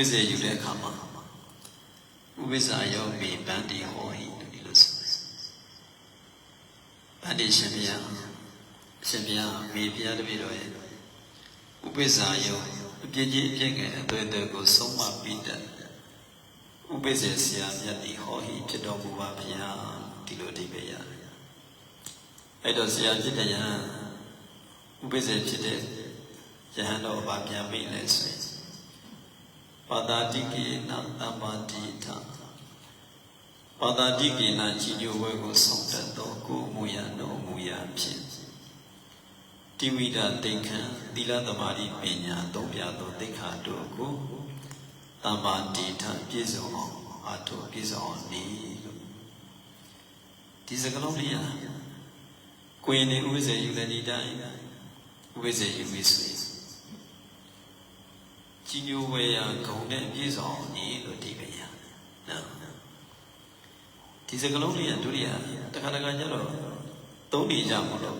ဝိဇ္ဇေယူတဲ့အခါမှာဥပိ္ပဇာယောပိဗန္တိဟောဟိဒီလိုဆိုတယ်ဗန္တိရှင်ဘုရားရှင်ဘုရားမိဘုရားတပည့်တော်ရဲ့ဥပိ္ပဇာယောအပြည့်ကြီးအပြည့်ငယ်အသွေးသွေးကိုဆုံးမပြီးတဲ့ဥပိ္ပဇေဆရာမြတ်ဒီဟောဟိဖြစ်တော်မူပါဘုရားဒီလိုအဓိပ္ပာယ်ရတယ်အဲ့တော့ဆရာဖြစ်တဲ့ယဟန်ဥပိ္ပဇေဖြစ်တဲ့ယဟန်တော်ဘာပြန်မိလဲဆိုရင် ပါတာတိကေနသမ္မာတိထပါတာတိကေနជីညိုဝဲကိုဆောင်တတ်သောကိုမူရတော်မူရာဖြင့်တိဝိဒတိန်ခံသီလသမารိပညာသုံးပြသောသိက္ခာတို့ကိုသမ္မာတိထပြည့်စုံအောင်အထုပြည့်စုံအောင်နေလို့ဒီစကားလုံးလေးရကိုရင်နေဥပ္ပဇေယူလည်းဒီတိုင်းဥပ္ပဇေယူပြီဆိုရင် ကြီးညိုဝဲရဂုံနဲ့ပြည့်စုံနေလို့ဒီပဲရနော်ဒီစကလုံးလေးကဒုတိယတခါတခါကျတော့သုံးနေကြမလို့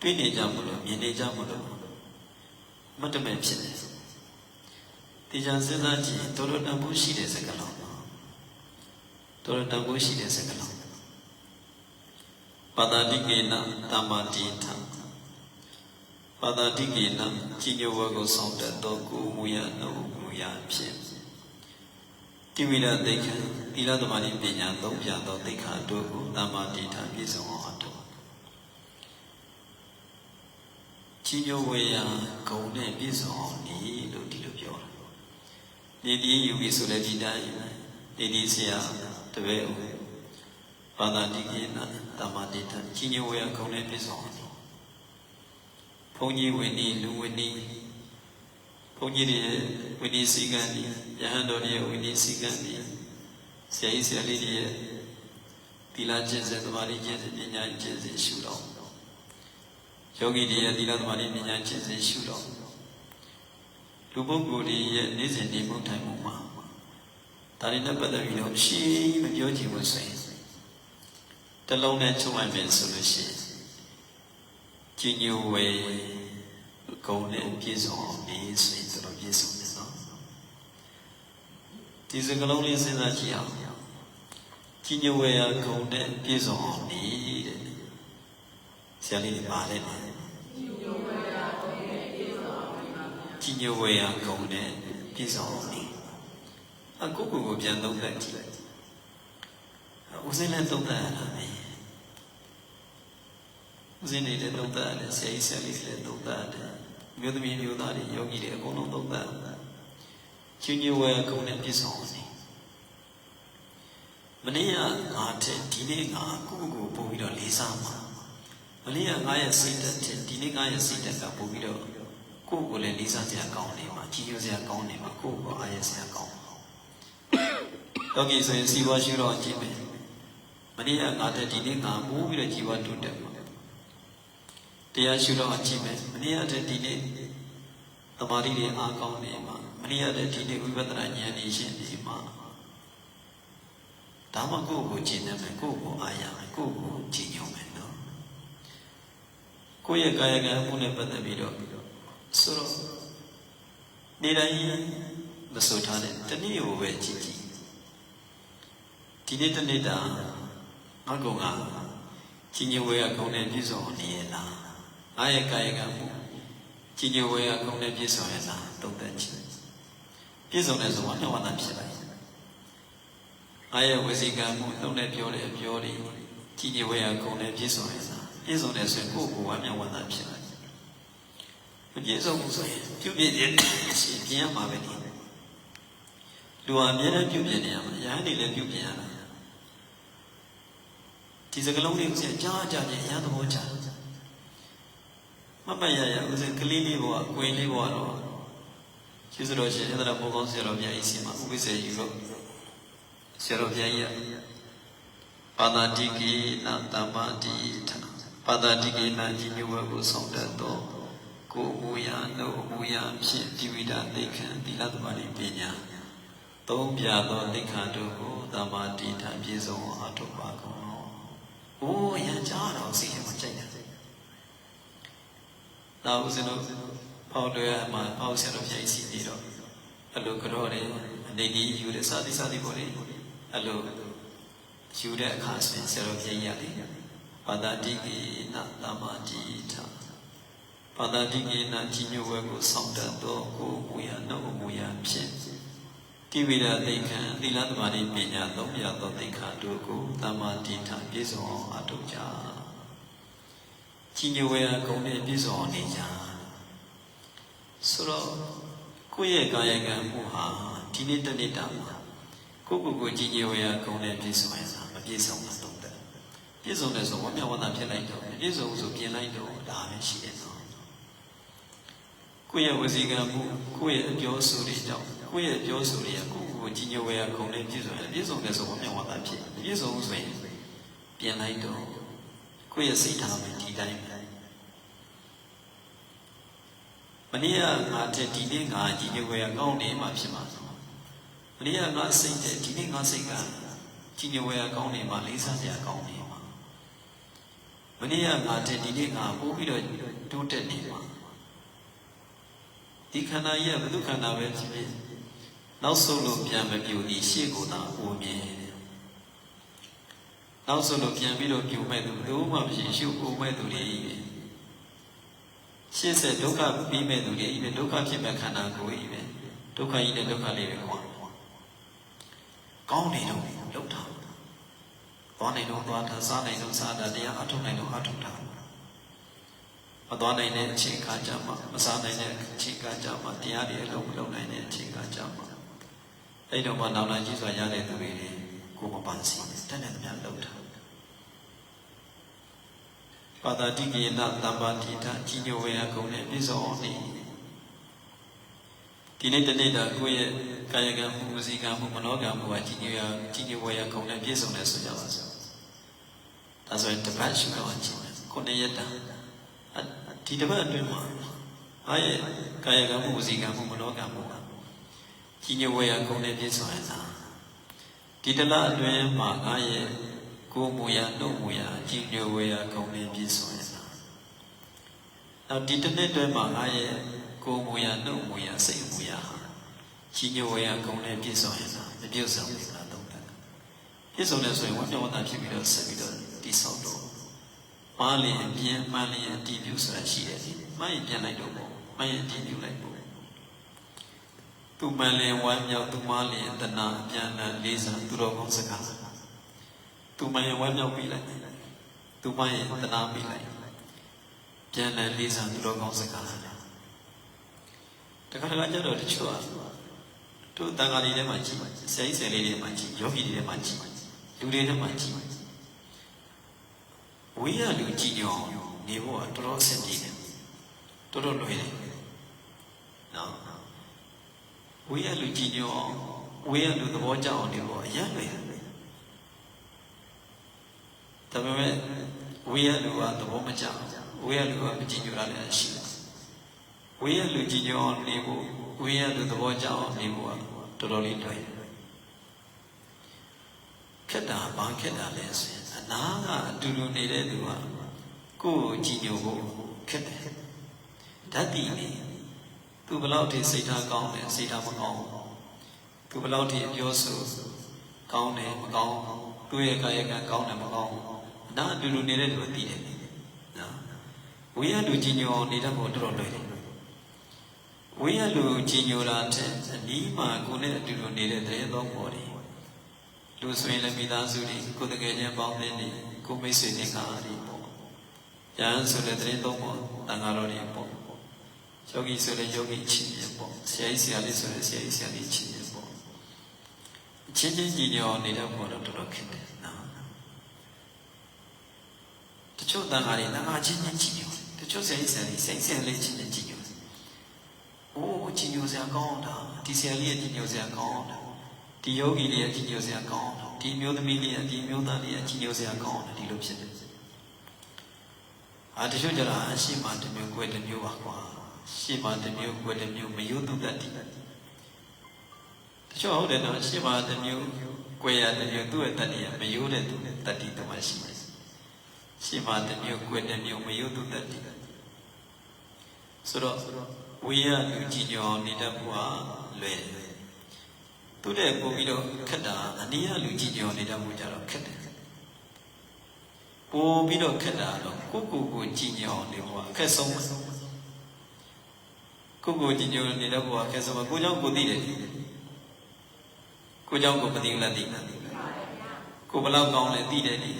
တွေးနေကြမလို့မြင်နေကြမလို့မတ်တမဲ့ဖြစ်တယ်ဒီကြံစဉ်းစားကြည့်တော်တော်တန်ဖိုးရှိတဲ့စကလုံးတော်တော်တန်ဖိုးရှိတဲ့စကလုံးပါတာတိကေနတမ္မာတိထံ ပါတာတိကေနကြီးညိုဝါကိုဆောင်တတ်သောကိုမူရနှုတ်မူရဖြင့်တိဝိရသိက္ခာသီလသမာဓိပညာသုံးပြသောသိက္ခာတို့ကိုတမ္မာတိထပြည့်စုံအောင်အထောက်ကြီးညိုဝေယဂုံနဲ့ပြည့်စုံအောင်နေလို့ဒီလိုပြောတာနေဒီယူပြီးဆိုလည်းဒီတိုင်းနေဒီဆရာတပည့်ဦးပါတာတိကေနတမ္မာတိထကြီးညိုဝေယဂုံနဲ့ပြည့်စုံအောင်ဘု န်းကြီးဝိနည်းလူဝိနည်းဘုန်းကြီးတွေရဲ့ဝိနည်းစည်းကမ်းတွေယဟန်တော်တွေရဲ့ဝိနည်းစည်းကမ်းတွေဆရာကြီးဆရာလေးတွေရဲ့သီလကျင့်စဉ်သမာဓိကျင့်စဉ်ပညာကျင့်စဉ်ရှုတော့ယောဂီတွေရဲ့သီလသမာဓိပညာကျင့်စဉ်ရှုတော့လူပုဂ္ဂိုလ်တွေရဲ့နေ့စဉ်နေမှုထိုင်မှုမှာဒါတွေနဲ့ပတ်သက်ပြီးတော့ရှင်းမပြောချင်ဘူးဆိုရင်တလုံးနဲ့ချုပ်လိုက်မယ်ဆိုလို့ရှိရင် ကြီးညိုဝေဂုံနဲ့ပြည့်စုံအောင်နေဆိုရင်တော်ပြည့်စုံတယ်နော်ဒီစကလုံးလေးစဉ်းစားကြည့်အောင်ကြီးညိုဝေရဂုံနဲ့ပြည့်စုံအောင်နေတဲ့ဆရာလေးပါလဲကြီးညိုဝေရဂုံနဲ့ပြည့်စုံအောင်နေအခုကိုကိုပြန်သုံးသပ်ကြည့်ဦးစင်းလည်းသုံးသပ်ရတာပဲ ဦးစင်းနေလည်းသုံးသပ်ရတယ်ဆရာကြီးဆရာလေးလည်းသုံးသပ်ရတယ်မြို့သမီးမြို့သားတွေယောဂီတွေအကုန်လုံးသုံးသပ်ချင်းညဝဲအကုန်နဲ့ပြည့်စုံနေမနေ့ကငါတဲ့ဒီနေ့ငါကိုယ့်ကိုယ်ပို့ပြီးတော့လေးစားမှာမနေ့ကငါရဲ့စိတ်တက်တဲ့ဒီနေ့ငါရဲ့စိတ်တက်ကပို့ပြီးတော့ကိုယ့်ကိုယ်လည်းလေးစားစရာကောင်းနေမှာကြီးညိုစရာကောင်းနေမှာကိုယ့်ကိုယ်အားရစရာကောင်းယောဂီဆိုရင်စီဝါရှုတော့ကြည့်မယ်မနေ့ကငါတဲ့ဒီနေ့ငါပို့ပြီးတော့ជីវတုတက်မှာ တရားရှုတော့ကြည့်မယ်မနေ့ကတည်းဒီနေ့သမာဓိတွေအားကောင်းနေမှာမနေ့ကတည်းဒီနေ့ဝိပဿနာဉာဏ်ကြီးရှင်းနေမှာဒါမှကိုယ့်ကိုကျင့်နေမယ်ကိုယ့်ကိုအားရမယ်ကိုယ့်ကိုကြည်ညိုမယ်နော်ကိုယ့်ရဲ့ကာယကံမှုနဲ့ပတ်သက်ပြီးတော့ဆိုတော့နေတိုင်းမဆိုထားတဲ့တနည်းကိုပဲကြည့်ကြည့်ဒီနေ့တနေ့တာငါကောင်ကကြီးညိုဝဲကကောင်းတဲ့ပြည့်စုံနေရလား ငါရဲ့ကာယကံမှုကြီးညိုဝဲကကောင်းတဲ့ပြည့်စုံရလားသုံးသပ်ကြည့်ပြည့်စုံတဲ့ဆိုမှနှဝတာဖြစ်လိုက်ငါရဲ့ဝစီကံမှုသုံးတဲ့ပြောတဲ့ပြောတွေကြီးညိုဝဲကကောင်းတဲ့ပြည့်စုံရလားပြည့်စုံတဲ့ဆိုရင်ကိုယ့်ကိုယ်ဝမ်းမြောက်ဝမ်းသာဖြစ်လိုက်မပြည့်စုံဘူးဆိုရင်ပြုပြည့်တဲ့ရှင်ပြင်းရမှာပဲဒီလူဟာအများနဲ့ပြုပြည့်နေရမှာရဟန်းတွေလည်းပြုပြည့်ရတာဒီစကလုံးလေးကိုကြားကြကြရသဘောချ မမရရဦးစင်ကလေးလေးဘောအကွင်လေးဘောတော့ကျေးဇူးတော်ရှင်ရသနာဘောကောင်းဆရာတော်ဘုရားကြီးစီမှာဥပိ္ပစေယူလို့ဆရာတော်ဘုရားကြီးပါတာတိကိနာတမ္မာတိထပါတာတိကိနာကြီးညဝကိုဆောင်တတ်သောကိုယ်မူရာနှုတ်မူရာဖြင့်ဒီဝိဒသိက္ခာသီလသမารိပညာသုံးပြသောသိက္ခာတို့ကိုတမ္မာတိထပြည့်စုံအားထုတ်ပါကုန်။အိုးရန်ကြားတော့စိတ်ထဲမှာကြိုက်တယ်။ နောက်ဦးဇင်းတို့ပေါက်လွယ်မှာပေါက်ဆရာတော်ဖျိုက်စီပြီးတော့အဲ့လိုကြောတယ်အနေဒီယူတဲ့စာတိစာတိပေါ့လေအဲ့လိုယူတဲ့အခါဆိုရင်ဆရာတော်ဘုရားကြီးရတယ်ပါဒတိကိနသမာတိထပါဒတိကိနကြီးညိုဝဲကိုစောင့်တတ်သောကိုမူရနှုတ်မူရဖြင့်တိဝိရသိက္ခာသီလသမာဓိပညာသုံးပြသောသိက္ခာတို့ကိုသမာတိထပြည့်စုံအောင်အထောက်ကြ ကြီးညိုဝဲအကုန်နဲ့ပြည့်စုံအောင်နေကြဆိုတော့ကိုယ့်ရဲ့ကာယကံမှုဟာဒီနေ့တနေ့တာမှာကိုယ့်ကိုယ်ကိုကြီးညိုဝဲအကုန်နဲ့ပြည့်စုံရတာမပြည့်စုံဘူးသုံးတယ်ပြည့်စုံတယ်ဆိုဝမ်းမြောက်ဝမ်းသာဖြစ်လိုက်တော့ပြည့်စုံဆိုပြင်လိုက်တော့ဒါပဲရှိတယ်နော်ကိုယ့်ရဲ့ဝစီကံမှုကိုယ့်ရဲ့အပြောဆိုတွေကြောင့်ကိုယ့်ရဲ့အပြောဆိုတွေကကိုယ့်ကိုယ်ကြီးညိုဝဲအကုန်နဲ့ပြည့်စုံတယ်ပြည့်စုံတယ်ဆိုဝမ်းမြောက်ဝမ်းသာဖြစ်ပြည့်စုံဆိုရင်ပြင်လိုက်တော့ ကိုယ့်ရဲ့စိတ်ထားမှဒီတိုင်းပဲမနေ့ကငါတဲ့ဒီနေ့ငါကြီးညိုဝဲအကောင်းနေမှဖြစ်မှာမနေ့ကငါစိတ်တဲ့ဒီနေ့ငါစိတ်ကကြီးညိုဝဲအကောင်းနေမှလေးစားစရာကောင်းနေမှာမနေ့ကငါတဲ့ဒီနေ့ငါပို့ပြီးတော့တိုးတက်နေမှာဒီခန္ဓာကြီးကဘု து ခန္ဓာပဲဖြစ်ဖြစ်နောက်ဆုံးလို့ပြန်မပြူဒီရှေ့ကိုသာအိုမြင် နောက်ဆုံးလို့ပြန်ပြီးတော့ပြူမဲ့သူဘယ်သူမှမရှိရှုပ်အိုမဲ့သူတွေကြီးပဲရှင်းဆက်ဒုက္ခပြီးမဲ့သူတွေကြီးပဲဒုက္ခဖြစ်မဲ့ခန္ဓာကိုယ်ကြီးပဲဒုက္ခကြီးနဲ့ဒုက္ခလေးပဲခွာကောင်းနေတော့လောက်တာသွားနိုင်တော့သွားတာစားနိုင်တော့စားတာတရားအထုတ်နိုင်တော့အထုတ်တာမသွားနိုင်တဲ့အချိန်ခါကြမှာမစားနိုင်တဲ့အချိန်ခါကြမှာတရားတွေအလုံးမလုံးနိုင်တဲ့အချိန်ခါကြမှာအဲ့တော့မှနောက်လာကြီးစွာရတဲ့သူတွေ ကိုမပန်းစီတက်တဲ့များလောက်တာပါတာတိကေနသဗ္ဗတိတကြီးညိုဝေယကုံနဲ့ပြည့်စုံအောင်နေဒီနေ့တနေ့တာကိုယ့်ရဲ့ကာယကံမှုဝစီကံမှုမနောကံမှုကကြီးညိုရကြီးညိုဝေယကုံနဲ့ပြည့်စုံတယ်ဆိုကြပါစို့ဒါဆိုရင်တပတ်ရှိတော့ကြည့်ခုနှစ်ရက်တာဒီတပတ်အတွင်းမှာအားရဲ့ကာယကံမှုဝစီကံမှုမနောကံမှုကကြီးညိုဝေယကုံနဲ့ပြည့်စုံရတာ ဒီတလအတွင်းမှာအားရဲ့ကိုယ်မူရာနှုတ်မူရာကြီးညိုဝေယကုံနဲ့ပြည့်စုံရတာနောက်ဒီတစ်နှစ်အတွင်းမှာအားရဲ့ကိုယ်မူရာနှုတ်မူရာစိတ်မူရာကြီးညိုဝေယကုံနဲ့ပြည့်စုံရတာမပြည့်စုံဘူးလားသုံးတယ်ပြည့်စုံတယ်ဆိုရင်ဝိပဿနာဖြစ်ပြီးတော့ဆက်ပြီးတော့တိဆောက်တော့မှားလျင်ပြင်းမှန်လျင်တည်ပြုဆိုတာရှိတယ်မှန်ရင်ပြန်လိုက်တော့ပေါ့မှန်ရင်တည်ပြုလိုက်ပေါ့ သူမှန်လျင်ဝမ်းမြောက်သူမှားလျင်တဏှာအပြန်အလှန်လေးစားသူတော်ကောင်းစကားသူမှန်ရင်ဝမ်းမြောက်ပြီးလိုက်သူမှန်ရင်တဏှာပြီးလိုက်ပြန်အလှန်လေးစားသူတော်ကောင်းစကားတခါတခါကျတော့တချို့ကတို့တန်ခါလေးထဲမှာကြည့်ဆယ်ကြီးဆယ်လေးတွေမှာကြည့်ယောဂီတွေထဲမှာကြည့်လူတွေထဲမှာကြည့်ဝိရလူကြည့်ညောနေဖို့ကတော်တော်အဆင်ပြေတယ်တော်တော်လွယ်တယ်နော် ဝိရလူကြည်ညိုအောင်ဝိရလူသဘောကျအောင်နေဖို့အရလွယ်ဒါပေမဲ့ဝိရလူကသဘောမကျဝိရလူကမကြည်ညိုတာလည်းရှိတယ်ဝိရလူကြည်ညိုအောင်နေဖို့ဝိရလူသဘောကျအောင်နေဖို့ကတော်တော်လေးလွယ်ခက်တာဘာခက်တာလဲဆိုရင်အနာကအတူတူနေတဲ့သူကကိုယ့်ကိုကြည်ညိုဖို့ခက်တယ်ဓာတ်တည်နေ သူဘလောက်ထိစိတ်ထားကောင်းတယ်စိတ်ထားမကောင်းဘူးသူဘလောက်ထိပြောဆိုကောင်းတယ်မကောင်းသူ့ရဲ့ကာယကံကောင်းတယ်မကောင်းဘူးအနာအတူတူနေတဲ့သူကသိတယ်နော်ဝိရလူကြည်ညိုအောင်နေတတ်ဖို့တော်တော်လွယ်တယ်ဝိရလူကြည်ညိုတာတဲ့အနီးမှာကိုယ်နဲ့အတူတူနေတဲ့တဲ့သောပေါ်တယ်လူဆိုရင်လည်းမိသားစုတွေကိုယ်တကယ်ချင်းပေါင်းတဲ့နေကိုမိတ်ဆွေတွေကားတွေပေါ့။ဉာဏ်ဆိုလည်းတဲ့သုံးပေါ့တန်ဃာတော်တွေပေါ့။ ယောဂီဆိုလည်းယောဂီချင်းချင်းပေါ့။ဆရာကြီးဆရာလေးဆိုလည်းဆရာကြီးဆရာလေးချင်းချင်းပေါ့။ချင်းချင်းညီညွတ်နေတဲ့ပေါ်တော့တော်တော်ခက်တယ်နော်။တချို့တန်ဃာတွေတန်ဃာချင်းချင်းညီညွတ်တချို့ဆရာကြီးဆရာလေးဆရာကြီးဆရာလေးချင်းချင်းညီညွတ်။အိုးညီညွတ်စရာကောင်းတာဒီဆရာလေးရဲ့ညီညွတ်စရာကောင်းတာဒီယောဂီလေးရဲ့ကြီးညိုစရာကောင်းဒီမျိုးသမီးလေးရဲ့ဒီမျိုးသားလေးရဲ့ကြီးညိုစရာကောင်းတယ်ဒီလိုဖြစ်တယ်အာတချို့ကြတာအရှိမှတမျိုးကွယ်တမျိုးပါကွာ ရှေ့မှတမျိုးကွယ်တမျိုးမယုတ်တုတ္တိတချို့ဟုတ်တယ်နော်ရှေ့မှတမျိုးကွယ်ရတမျိုးသူ့ရဲ့တတ္တိကမယုတ်တဲ့သူတတ္တိတမရှိတယ်ရှေ့မှတမျိုးကွယ်တမျိုးမယုတ်တုတ္တိဆိုတော့ဝိရလူကြီးညောနေတတ်ဖို့ဟာလွယ်တယ်သူတဲ့ပို့ပြီးတော့ခက်တာအနည်းအလူကြည်ညိုနေတတ်မှုကြတော့ခက်တယ်ပို့ပြီးတော့ခက်တာတော့ကိုကိုကိုကြည်ညိုနေဖို့အခက်ဆုံးပါ ကိုကိုကြည်ညိုနေတတ်ဖို့အခက်ဆုံးပါကိုเจ้าကိုသိတယ်ကိုเจ้าကိုမသိဘူးလားသိလားကိုဘလောက်ကောင်းလဲသိတယ်လေ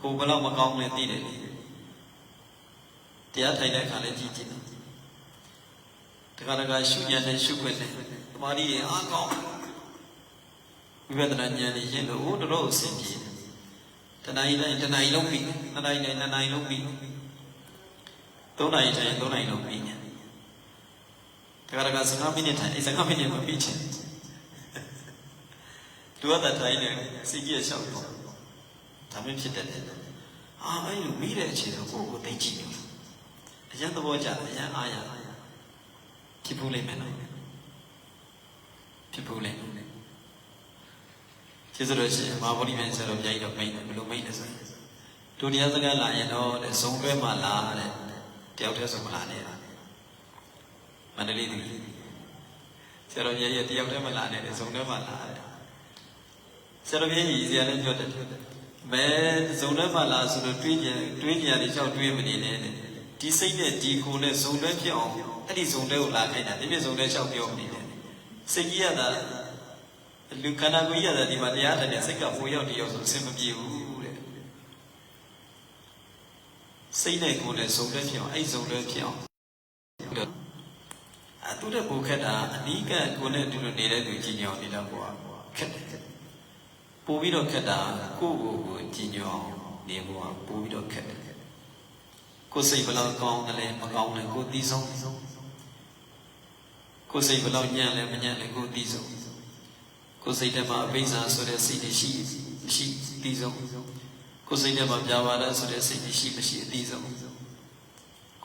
ကိုဘလောက်မကောင်းလဲသိတယ်လေတရားထိုင်တဲ့အခါလည်းကြည်ကြည်တခါတခါရှုညံနဲ့ရှုခွင့်နဲ့တမာရီတွေအားကောင်းဝိပဿနာဉာဏ်နဲ့ရှင်းလို့ဟိုတော်တော်အဆင်ပြေတယ်တဏှာကြီးတိုင်းတဏှာကြီးလုံးပြီနှစ်နာရီတိုင်းနှစ်နာရီလုံးပြီသုံးနာရီတိုင်းသုံးနာရီလုံးပြီ တခါတခါ15မိနစ်ထိုင်အဲ15မိနစ်မပြီးချင်လူကတထိုင်နေစိတ်ကြီးရှောက်တော့ဒါမှဖြစ်တတ်တယ်အာအဲ့လိုမိတဲ့အခြေတော့ကိုယ့်ကိုသိကြည့်နေအရင်သဘောကျအရင်အားရဖြစ်ဖို့လိမ့်မယ်နော်ဖြစ်ဖို့လိမ့်မယ်ကျေးဇူးတော်ရှင်မာဗောဓိမြန်ဆရာတော်ဘုရားကြီးတော့မိတ်တယ်ဘယ်လိုမိတ်လဲဆိုရင်ဒုတိယစကားလာရင်တော့တဲ့ဇုံတွဲမှလာတဲ့တယောက်တည်းဆိုမလာနဲ့ မန္တလေးသူဆရာတော်ဘုရားကြီးတယောက်တည်းမလာနဲ့ဇုံတွဲမှလာတဲ့ဆရာတော်ဘုရားကြီးဆရာလည်းပြောတယ်မဲဇုံတွဲမှလာဆိုတော့တွေးကြတွေးကြရတယ်ကြောက်တွေးမနေနဲ့ဒီစိတ်နဲ့ဒီကိုယ်နဲ့ဇုံတွဲဖြစ်အောင်အဲ့ဒီဇုံတွဲကိုလာခိုင်းတာဒီပြဇုံတွဲလျှောက်ပြောမနေနဲ့စိတ်ကြီးရတာလူခန္ဓာကိုယ်ရတာဒီမှာတရားထိုင်တဲ့စိတ်ကပိုရောက်တရောက်ဆိုအဆင်မပြေဘူးတဲ့စိတ်နဲ့ကိုယ်နဲ့ဇုံတွဲဖြစ်အောင်အဲ့ဇုံတွဲဖြစ်အောင် အတူတဲ့ပိုခက်တာအနိကကိုယ်နဲ့အတူတူနေတဲ့သူကြီးညောင်းနေတာပေါ့ခက်တယ်ပို့ပြီးတော့ခက်တာကိုယ့်ကိုယ်ကိုကြီးညောင်းနေဖို့ပို့ပြီးတော့ခက်တယ်ကိုယ်စိတ်ဘယ်လောက်ကောင်းတယ်လဲမကောင်းတယ်ကိုယ်သိဆုံးကိုယ်စိတ်ဘယ်လောက်ညံ့လဲမညံ့လဲကိုယ်သိဆုံးကိုယ်စိတ်ထဲမှာအဘိဇ္ဇာဆိုတဲ့စိတ်တွေရှိရှိအသိဆုံးကိုယ်စိတ်ထဲမှာပြာပါဒဆိုတဲ့စိတ်တွေရှိမရှိအသိဆုံး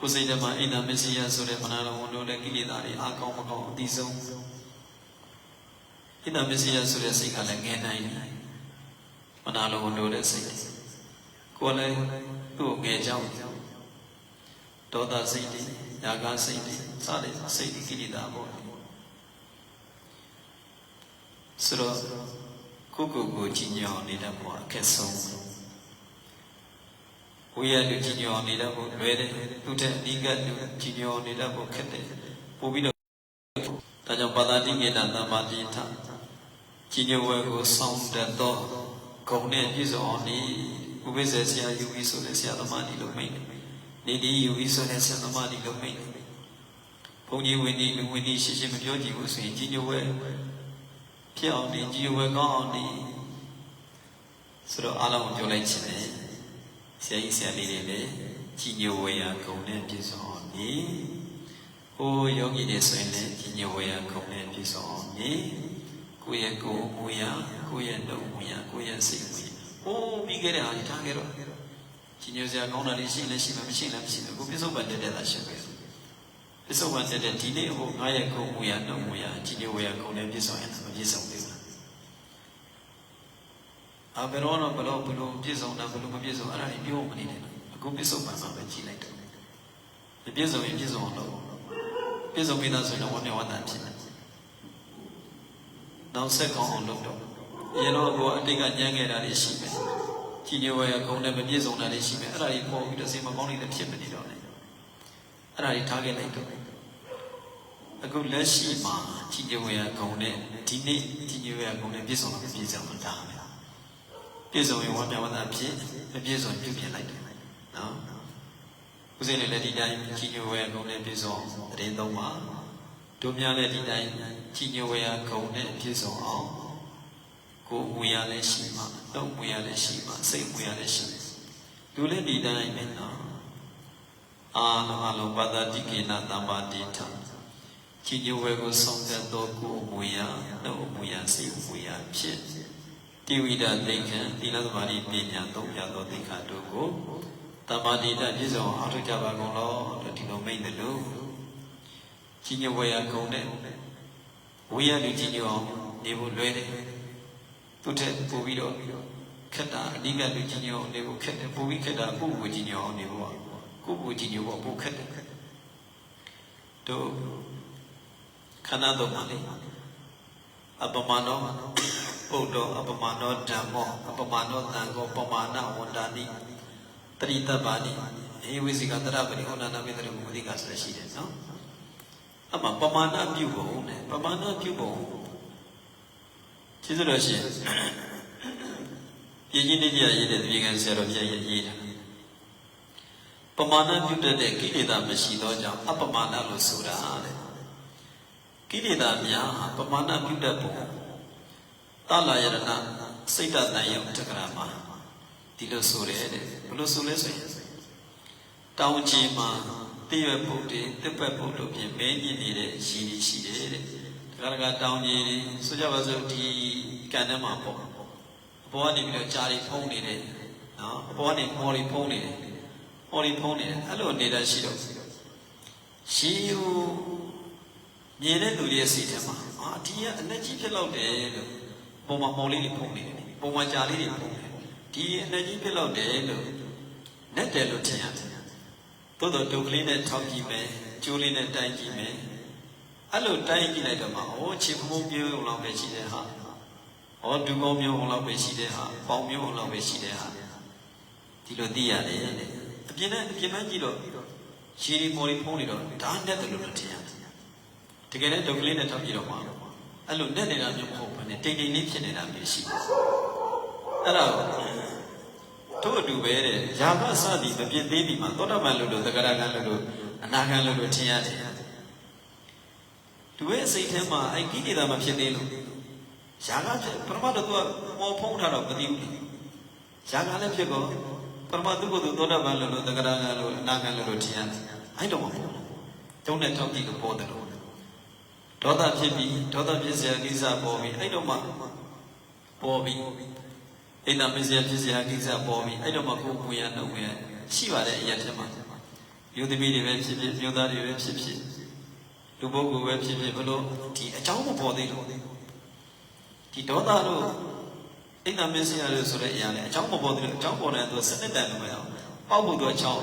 ကိုယ်စိတ်ထဲမှာအိနာမစ္စယဆိုတဲ့မနာလောဝန်တို့တဲ့ကိလေသာတွေအကောင်းမကောင်းအသိဆုံးအိနာမစ္စယဆိုတဲ့စိတ်ကလည်းငယ်နိုင်တယ်မနာလောဝန်တို့တဲ့စိတ်ကိုယ်လည်းသူ့ကိုငယ်ကြောင်းဒေါသစိတ်တွေ၊ယာကစိတ်တွေစတဲ့စိတ်ကိလေသာပေါ့ဆိုတော့ကိုကိုကိုကြီးညောနေတဲ့ဘဝအခက်ဆုံး ဝိရလူကြီးညောနေတဲ့ဘဝလွယ်တယ်သူတဲ့အနိကလူကြီးညောနေတဲ့ဘဝခက်တယ်ပို့ပြီးတော့ဒါကြောင့်ပါဠိတိကေနသမ္မာတိထကြီးညောဝဲကိုဆောင်းတတ်သောဂုံနဲ့ပြည့်စုံအောင်ဤဥပိ္ပဇေဆရာယူပြီးဆိုတဲ့ဆရာသမားဒီလိုမိတ်နေဒီယူပြီးဆိုတဲ့ဆရာသမားဒီလိုမိတ်ဘုန်းကြီးဝင်းဒီလူဝင်းဒီရှင်းရှင်းမပြောကြည့်ဘူးဆိုရင်ကြီးညောဝဲဖြစ်အောင်ဒီကြည်ဝဲကောင်းအောင်ဒီဆိုတော့အားလုံးပြောလိုက်ချင်တယ် ဆရာကြီးဆရာလေးတွေလည်းကြည်ညိုဝေယဂုံနဲ့ပြည့်စုံအောင်ဒီဟိုယောဂီတွေဆိုရင်လည်းကြည်ညိုဝေယဂုံနဲ့ပြည့်စုံအောင်ဒီကိုယ့်ရဲ့ကိုယ်မူရကိုယ့်ရဲ့နှုတ်မူရကိုယ့်ရဲ့စိတ်မူရဟိုးပြီးခဲ့တဲ့အားကြီးထားခဲ့တော့ကြည်ညိုစရာကောင်းတာလေးရှိလည်းရှိမှမရှိလည်းမရှိဘူးကိုပြစ္ဆုတ်ပန်တက်တဲ့သာရှိပဲပစ္စုပန်တက်တဲ့ဒီနေ့ဟိုငါရဲ့ကုံမူရနှုတ်မူရကြီးညိုဝရကုံနဲ့ပြည့်စုံရင်မပြည့်စုံသေးဘူး အဘယ်တော့တော့ဘလို့ဘလို့ပြည့်စုံတာဘလို့မပြည့်စုံအဲ့ဒါကြီးပြောမနေနဲ့အခုပစ္စုပန်မှာပဲကြည်လိုက်တယ်မပြည့်စုံရင်ပြည့်စုံအောင်လုပ်ပြည့်စုံပြီးသားဆိုရင်ဝမ်းမြောက်ဝမ်းသာဖြစ်တယ်နောက်ဆက်ကောင်းအောင်လုပ်တော့ရေတော့ကိုအတိတ်ကညံခဲ့တာတွေရှိမယ်ကြီးညိုဝရကုံနဲ့မပြည့်စုံတာတွေရှိမယ်အဲ့ဒါကြီးပေါ်ပြီးတော့စေမကောင်းတွေဖြစ်မနေတော့လေအဲ့ဒါကြီးထားခဲ့လိုက်တော့အခုလက်ရှိမှာကြီးညိုရဂုံနဲ့ဒီနေ့ကြီးညိုရဂုံနဲ့ပြည့်စုံပြည့်စုံတာပဲ ပြည့်စုံရင်ဝမ်းမြောက်ဝမ်းသာဖြစ်မပြည့်စုံပြုပြင်လိုက်တယ်နော်ဦးဇင်းလည်းဒီတိုင်းကြီးညိုရဂုံနဲ့ပြည့်စုံတရင်သုံးပါတို့များလည်းဒီတိုင်းကြီးညိုရဂုံနဲ့ပြည့်စုံအောင်ကိုယ်မူရလည်းရှိမှတော့မူရလည်းရှိမှစိတ်မူရလည်းရှိလူလည်းဒီတိုင်းပဲနော်အာလုံးအလုံးပတ္တိကေနသမ္ပါတိထကြီးညိုဝဲကိုဆောင်တဲ့သောကိုအမူအရာနှုတ်အမူအရာစိတ်အမူအရာဖြစ် တိဝိဒသိက္ခံသီလသမารိပညာသုံးပြသောသိက္ခာတို့ကိုတမ္မာတိတပြည့်စုံအားထုတ်ကြပါကုန်လောလို့ဒီလိုမိန့်တယ်လို့ကြီးညိုဝဲရကုန်တဲ့ဝိရလူကြီးညိုအောင်နေဖို့လွယ်တယ်သူထက်ပို့ပြီးတော့ခက်တာအဓိကလူကြီးညိုအောင်နေဖို့ခက်တယ်ပို့ပြီးခက်တာကိုယ့်ကိုကြီးညိုအောင်နေဖို့ကိုယ့်ကိုကြီးညိုဖို့ပို့ခက်တယ်တို့ခန္ဓာသုံးပါလေအပမနော ပုဒ္ဒောအပမနောဓမ္မောအပမနောသံဃောပမာဏဝန္တာနိတရိတ္တပါဏိအေဝိစီကတရပရိဟောနာနာမေတ္တရမုဒိကဆိုရရှိတယ်နော်အမှပမာဏပြုဖို့နဲ့ပမာဏပြုဖို့ကျေးဇူးတော်ရှင်ပြည်ကြီးနေကြရေးတဲ့ဒီကံဆရာတော်ပြည့်ရဲ့ရေးတာပမာဏပြုတတ်တဲ့ကိလေသာမရှိသောကြောင့်အပမာဏလို့ဆိုတာတဲ့ကိလေသာများပမာဏပြုတတ်ဖို့ တလာယရဏစိတ်တတန်ယုံတက္ကရာမှာဒီလိုဆိုရဲတဲ့ဘယ်လိုဆိုလဲဆိုရင်တောင်းကြီးမှာတည့်ရွယ်ပုတ်တွေတစ်ပတ်ပုတ်တို့ဖြင့်မင်းကြီးနေတဲ့ရည်ရည်ရှိတယ်တဲ့ဒါကကတောင်းကြီးတွေဆိုကြပါစို့ဒီကံထဲမှာပေါ့အပေါ်ကနေပြီးတော့ဂျာရီဖုံးနေတယ်နော်အပေါ်ကနေမော်ရီဖုံးနေတယ်မော်ရီဖုံးနေတယ်အဲ့လိုနေတာရှိတော့ရှိယူမြင်တဲ့လူတွေရဲ့စိတ်ထဲမှာအာဒီကအလက်ကြီးဖြစ်တော့တယ်လို့ ပုံမှန်မော်လေးတွေဖုံးနေတယ်ပုံမှန်ဂျာလေးတွေဖုံးနေတယ်ဒီအလက်ကြီးဖြစ်တော့တယ်လို့နဲ့တယ်လို့ထင်ရတယ်သို့တော့ဒုက္ခလေးနဲ့ထောက်ကြည့်မယ်ကျိုးလေးနဲ့တိုင်းကြည့်မယ်အဲ့လိုတိုင်းကြည့်လိုက်တော့မှဩခြေဖုံးပြုံးလောက်ပဲရှိတယ်ဟာဩဒူကောင်းမျိုးလောက်ပဲရှိတယ်ဟာပေါင်မျိုးလောက်ပဲရှိတယ်ဟာဒီလိုသိရတယ်တဲ့အပြင်နဲ့အပြင်မှကြည့်တော့ရှီရီမော်ရီဖုံးနေတော့ဒါနဲ့တယ်လို့ထင်ရတယ်တကယ်လည်းဒုက္ခလေးနဲ့ထောက်ကြည့်တော့မှအဲ့လိုနဲ့နေတာမျိုးမဟုတ်ဘူး နဲ့တိမ်တိမ်လေးဖြစ်နေတာမျိုးရှိတယ်အဲ့ဒါတို့အတူပဲတဲ့ယာဘစသည်မပြည့်သေးပြီမှာသောတာပန်လို့လို့သက္ကရာကံလို့လို့အနာကံလို့လို့ထင်ရတယ်သူရဲ့စိတ်ထဲမှာအဲ့ကိလေသာမဖြစ်သေးလို့ယာကဖြစ်ပရမတ်တော့သူကပေါ်ဖုံးထားတော့မသိဘူးယာကလည်းဖြစ်ကောပရမတ်သူကသူသောတာပန်လို့လို့သက္ကရာကံလို့အနာကံလို့လို့ထင်ရတယ်အဲ့တော့မဟုတ်ဘူးတုံးနဲ့ထောက်ကြည့်လို့ပေါ်တယ်လို့ ဒေါသဖြစ်ပြီးဒေါသဖြစ်စရာကိစ္စပေါ်ပြီးအဲ့တော့မှပေါ်ပြီးအိမ်သာမင်းစရာဖြစ်စရာကိစ္စပေါ်ပြီးအဲ့တော့မှကိုယ်ဝင်ရနှုတ်ဝင်ရရှိပါတဲ့အရာထဲမှာယူသမီးတွေပဲဖြစ်ဖြစ်မြို့သားတွေပဲဖြစ်ဖြစ်လူပုဂ္ဂိုလ်ပဲဖြစ်ဖြစ်ဘလို့ဒီအကြောင်းမပေါ်သေးလို့ဒီဒေါသတို့အိမ်သာမင်းစရာလို့ဆိုတဲ့အရာလည်းအကြောင်းမပေါ်သေးလို့အကြောင်းပေါ်တယ်သူစနစ်တန်လို့မရအောင်ပေါက်ဖို့သူအကြောင်း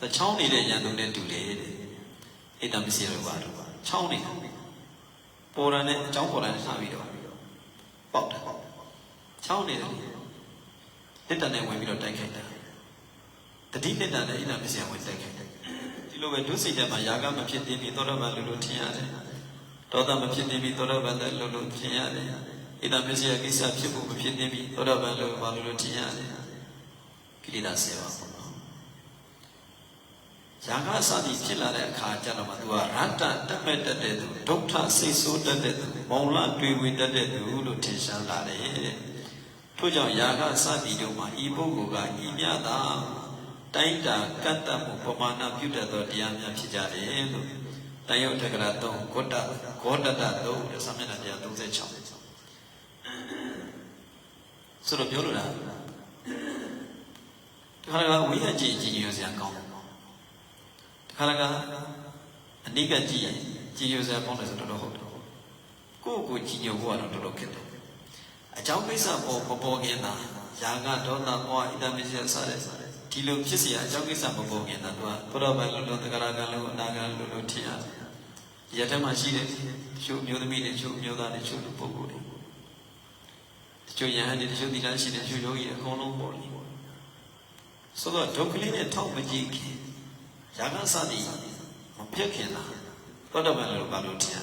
တချောင်းနေတဲ့ရန်သူနဲ့တူတယ်တဲ့ အိမ်သာမစ္စရာလို့ပါတော့ချောင်းနေပေါ်ရတဲ့အကြောင်းပေါ်တဲ့ထားပြီးတော့ပေါက်တာချောင်းနေတယ်တစ်တန်နဲ့ဝင်ပြီးတော့တိုက်ခိုက်တာတတိတစ်တန်နဲ့အိနာမစ္စယဝင်တိုက်ခိုက်တယ်ဒီလိုပဲဒုစိတ်ထဲမှာယာကမဖြစ်သေးပြီးသောတာပန်လို့လို့ထင်ရတယ်ဒေါသမဖြစ်သေးပြီးသောတာပန်လို့လို့ထင်ရတယ်အိနာမစ္စယကိစ္စဖြစ်ဖို့မဖြစ်သေးပြီးသောတာပန်လို့ဘာလို့လို့ထင်ရတယ်ကိလေသာဆေပါပေါ့ နော်ယာကစသည်ဖြစ်လာတဲ့အခါကျတော့မှ तू ကရတ္တတက်မဲ့တက်တဲ့သူဒုက္ခစိတ်ဆိုးတက်တဲ့သူမောင်လတွေ့ဝင်တက်တဲ့သူလို့ထင်ရှားလာတယ်ထို့ကြောင့်ယာကစသည်တို့မှာဤပုဂ္ဂိုလ်ကဤမြတာတိုင်းတာကတ္တမှုပမာဏပြုတတ်သောတရားများဖြစ်ကြတယ်လို့တန်ရုပ်တက္ကရာ3ဂေါတဂေါတတ3တဲ့စာမျက်နှာ136ဆိုတော့ပြောလို့လားဒါကဝိရကြည်ကြည်ရစရာကောင်းတယ် ခါလကအနိကကြည့်ရင်ကြည်ညိုစရာပေါင်းတယ်ဆိုတော့ဟုတ်တယ်ကိုယ့်ကိုကြည်ညိုဖို့ကတော့တော်တော်ခက်တယ်အကြောင်းကိစ္စပေါ်မပေါ်ခင်သာယာကဒေါသမောဟဣဒမရှိစတဲ့ဒီလိုဖြစ်เสียအကြောင်းကိစ္စမပေါ်ခင်သာသူကဘုရားဘာလို့လို့တက္ကရာကလို့အနာကလို့လို့ထင်ရတယ်ဒီရထမှာရှိတဲ့ချို့မျိုးသမီးတွေချို့မျိုးသားတွေချို့လူပုဂ္ဂိုလ်တွေတချို့ယဟန်တွေတချို့သီလရှိတဲ့ချို့ယောဂီအကုန်လုံးပေါ်နေဆိုတော့ဒုက္ခလေးနဲ့ထောက်မကြည့်ခင် ယာကစသည်မပြတ်ခင်လားသောတပန်လို့ဘာလို့ထင်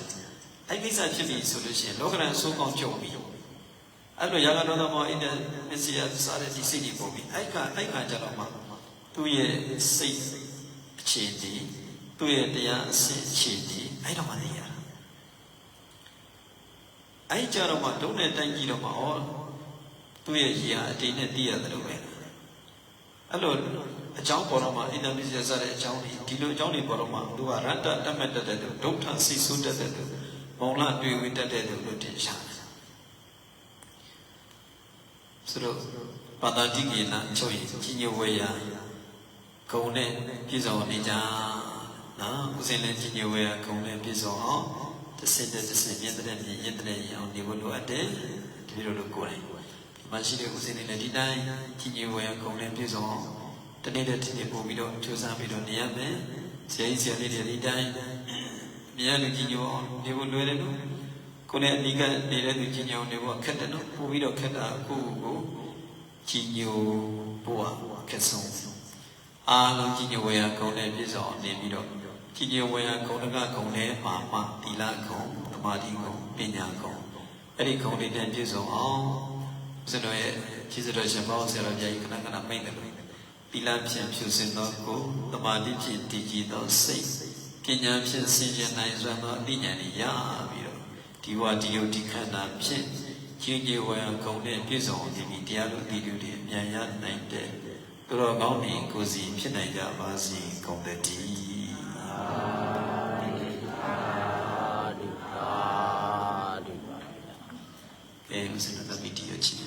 အဲ့ကိစ္စဖြစ်ပြီဆိုလို့ရှိရင်လောကရန်ဆိုးကောင်းကြုံပြီအဲ့လိုယာကတော်တော်မောအိန္ဒမစ္စယစားတဲ့ဒီစိတ်ကြီးပုံပြီအဲ့ကအဲ့ကကြတော့မှသူ့ရဲ့စိတ်အခြေတည်သူ့ရဲ့တရားအစစ်အခြေတည်အဲ့တော့မှသိရတာအဲ့ကြတော့မှဒုံနဲ့တိုင်းကြည့်တော့မှဩသူ့ရဲ့ရည်ဟာအတိတ်နဲ့တည်ရတယ်လို့ပဲ အဲ့လိုအကြောင်းပေါ်တော့မှအင်တာမီဒီယာစတဲ့အကြောင်းတွေဒီလိုအကြောင်းတွေပေါ်တော့မှသူကရတ္တတတ်မဲ့တတ်တဲ့သူဒုက္ခစိတ်ဆိုးတတ်တဲ့သူမောင်လတွေ့ဝတတ်တဲ့သူလို့ထင်ရှားတယ်ဆိုတော့ပါတာတိကေနချုပ်ရင်ကြီးညိုဝေယဂုံနဲ့ပြည့်စုံနေကြနော်ဦးစင်လည်းကြီးညိုဝေယဂုံနဲ့ပြည့်စုံအောင်တစ်စင်တစ်စင်မြင့်တဲ့မြင့်ရင့်တဲ့ရအောင်နေဖို့လိုအပ်တယ်ဒီလိုလိုကိုယ်တိုင် မရှိတဲ့ဦးစင်လည်းဒီတိုင်းကြီးညိုဝေယဂုံနဲ့ပြည့်စုံအောင်တနေ့တည်းတနေ့ပို့ပြီးတော့ကြိုးစားပြီးတော့နေရမယ်ဆရာကြီးဆရာလေးတွေဒီတိုင်းမြမြန်လူကြီးညိုအောင်နေဖို့လွယ်တယ်နော်ကိုယ်နဲ့အနိကနေတဲ့သူကြီးညိုအောင်နေဖို့ခက်တယ်နော်ပို့ပြီးတော့ခက်တာကိုယ့်ကိုယ်ကြီးညိုဖို့အခက်ဆုံးအားလုံးကြီးညိုဝေယကုံနဲ့ပြည့်စုံနေပြီးတော့ကြီးညိုဝေယကုံတကကုံနဲ့ပါမသီလကုံသမာဓိကုံပညာကုံအဲ့ဒီကုံတွေနဲ့ပြည့်စုံအောင် ကျွန်တော်ရဲ့ခြေစတော်ရှင်ဘောဆရာတော်ဘုရားကြီးခဏခဏမိတ်တယ်လို့တိလဖြင့်ဖြူစင်သောကိုတမာတိဖြင့်တည်ကြည်သောစိတ်ပညာဖြင့်ဆင်ခြင်နိုင်စွာသောအဋ္ဌဉာဏ်ဤရပြီးတော့ဒီဝဒီယုတ်ဒီခန္ဓာဖြင့်ခြင်းကြီးဝံကုန်တဲ့ပြည့်စုံခြင်းဒီတရားတို့ဒီလူတွေအမြန်ရနိုင်တဲ့သူတော်ကောင်းတွေကိုစီဖြစ်နိုင်ကြပါစေကုန်တဲ့ဒီအာဒုအာဒုအာဒုကဲဦးစနတဲ့ဗီဒီယိုချင်း